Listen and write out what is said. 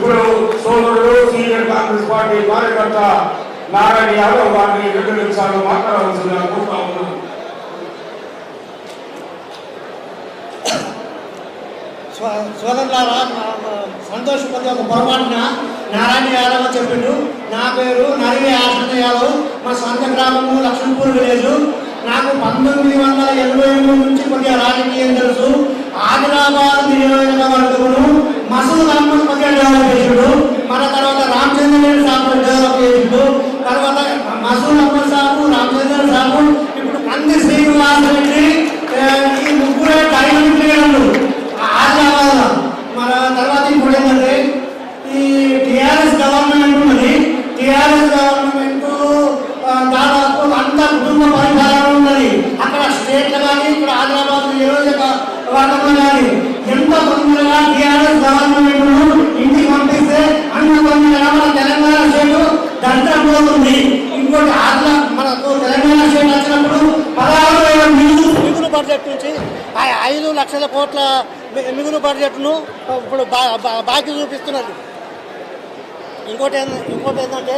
ఇప్పుడు సోదరుడు senior Congress party కార్యకర్త నారాయణ యాదవ్ వారిని రెండు నిమిషాలు మాట్లాడవలసిందిగా కోరుతా ఉన్నాను. స్వ- సోదరులారా మా- ఒక పొరపాటున నారాయణ యాదవ్ చెప్పిండు. నా పేరు నరివి ఆనంద యాదవ్. మా సొంత గ్రామము లక్ష్మీపూర్ విలేజ్. నాకు పంతొమ్మిది వందల ఎనభై ఎనిమిది నుంచి కొద్దిగా రాజకీయం తెలుసు. ఆదిలాబాద్ నియోజకవర్గమును మసూద్ ఇప్పుడు ఏంటంటే ఈ టిఆర్ఎస్ గవర్నమెంట్ ఉన్నది టిఆర్ఎస్ గవర్నమెంట్ దాదాపు అంత కుటుంబ పరిపాలన ఉన్నది. అక్కడ స్టేట్ కానీ ఇక్కడ ఆదిలాబాద్ నియోజకవర్గంలో కానీ ఎంత తొందరగా టిఆర్ఎస్ గవర్నమెంట్ ఇంటికి పంపిస్తే అన్న తొందరగా మన తెలంగాణ స్టేట్ దరిద్రం పోతుంది ఇంకోటి ఆదిలా మనకు తెలంగాణ స్టేట్ వచ్చినప్పుడు పదహారు వేల మిగులు బడ్జెట్ నుంచి ఆ ఐదు లక్షల కోట్ల మిగులు బడ్జెట్ను ఇప్పుడు బా- బా- బాకీ చూపిస్తున్నారు. ఇంకోటి ఇంకోటి ఏంటంటే